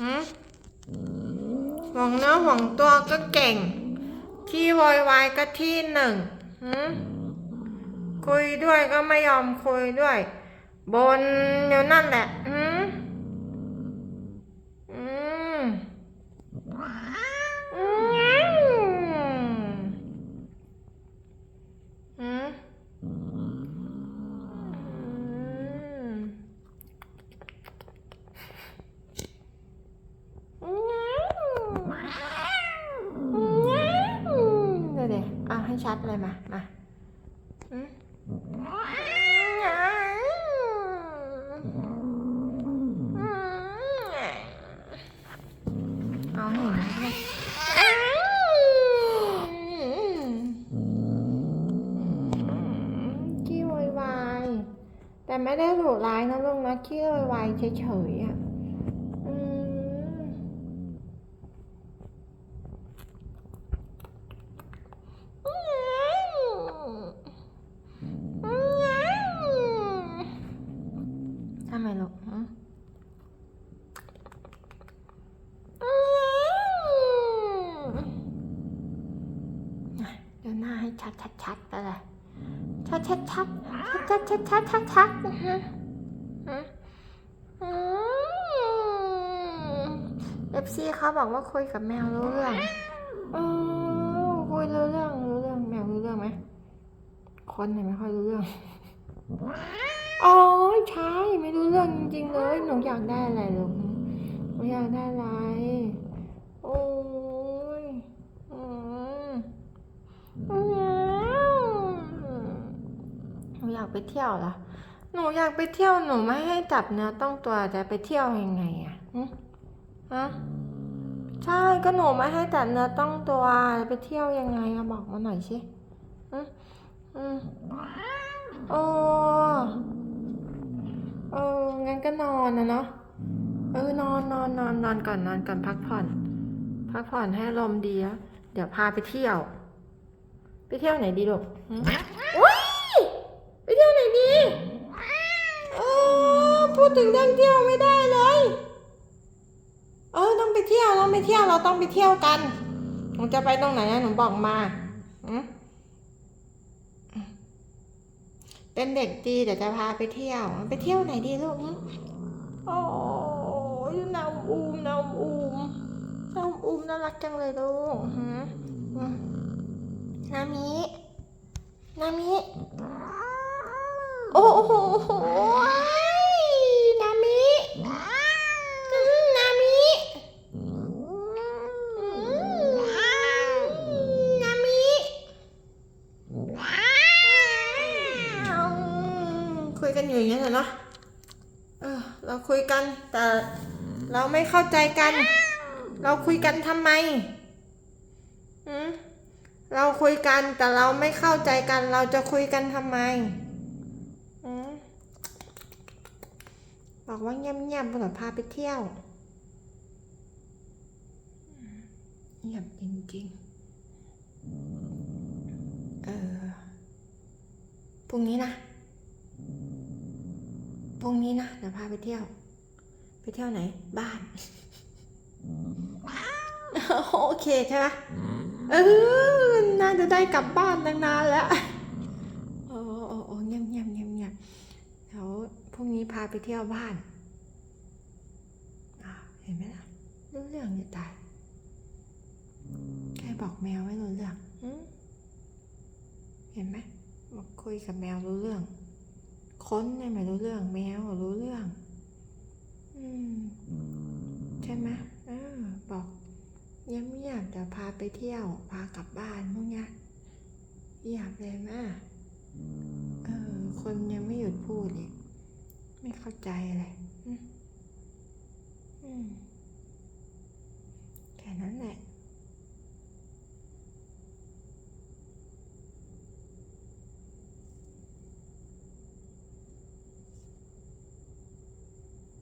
หืมห่วงเนื้อห่วงตัวก็เก่ง ขี้วอยวายก็ที่หนึ่งหืมคุยด้วยก็ไม่ยอมคุยด้วย บนอยู่นั่นแหละหืมอืมอืมอืมอืม เดี๋ยวเดี๋ยวเอา ให้ชัดเลยมามาอืมเอาห้เห็นเลยขี้วยวายแต่ไม่ได้ดุร้ายนะลูกนะขี้วยวายเฉยๆอะอืม ทำไมลูกเดี๋ยวหน้าให้ชัดชัดชัดไปเลยชัดชัดชัดชัดชัดชัดชัดชัดชัดฮะฮะเอฟซีเขาบอกว่าคุยกับแมวรู้เรื่องคุยรู้เรื่องรู้เรื่องแมวรู้เรื่องไหมคนเนี่ยไม่ค่อยรู้เรื่อง อ๋อใช่ไม่รู้เรื่องจริงๆเลยหนูอยากได้อะไรลูกหนูอยากได้อะไร โอ้ยอืมหนูอยากไปเที่ยวเหรอหนูอยากไปเที่ยวหนูไม่ให้จับเนื้อต้องตัวจะไปเที่ยวยังไงอะฮะใช่ก็หนูไม่ให้จับเนื้อต้องตัวจะไปเที่ยวยังไงอะบอกมาหน่อยสิอืมอืมโอ้ ออ งั้นก็นอนนะเนาะ เออนอนนอนนอนนอนก่อนนอนก่อนพักผ่อน พักผ่อนให้ลมดีแล้วเดี๋ยวพาไปเที่ยว ไปเที่ยวไหนดีลูกอุ้ยไปเที่ยวไหนดีเออพูดถึงเรื่องเที่ยวไม่ได้เลย เออต้องไปเที่ยวต้องไปเที่ยวเราต้องไปเที่ยวกันหนูจะไปตรงไหนนะหนูบอกมาอืม เป็นเด็กดีเดี๋ยวจะพาไปเที่ยว ไปเที่ยวไหนดีลูกหึโอ้ยน้ำอูมน้ำอูมน้ำอูมน่ารักจังเลยลูกฮะอืมนามินามิโอ้โหนามิอืมนามิอืมนามิ คุ ยกันอยู่อย่างนี้ยเหรอเนาะเออเราคุยกันแต่เราไม่เข้าใจกัน เราคุยกันทำไมหืมเราคุยกันแต่เราไม่เข้าใจกัน เราจะคุยกันทำไมหืมบอกว่าเงียบๆเดี๋ยวพาไปเที่ยวเงียบจริงๆ เออพรุ่งนี้นะ พรุ่งนี้นะเดี๋ยวพาไปเที่ยว ไปเที่ยวไหน บ้าน โอเคใช่ไหมเออน่าจะได้กลับบ้านตั้งนานแล้วโอ้โอ้โอ้เงียบเงียบเงียบเงียบเดี๋ยวพรุ่งนี้พาไปเที่ยวบ้านอะเห็นไหมล่ะรู้เรื่องจะตายแค่บอกแมวไม่รู้เรื่องอืมเห็นไหมบอกคุยกับแมวรู้เรื่อง ค้นเนี่ยไม่รู้เรื่อง แมวรู้เรื่อง อืม ใช่ไหมเออบอกเงียบๆเดี๋ยวพาไปเที่ยว พากลับบ้านพวกเนี้ยเงียบเลยแม่เออ คนยังไม่หยุดพูดเลยไม่เข้าใจเลยอืมอืมแค่นั้นแหละ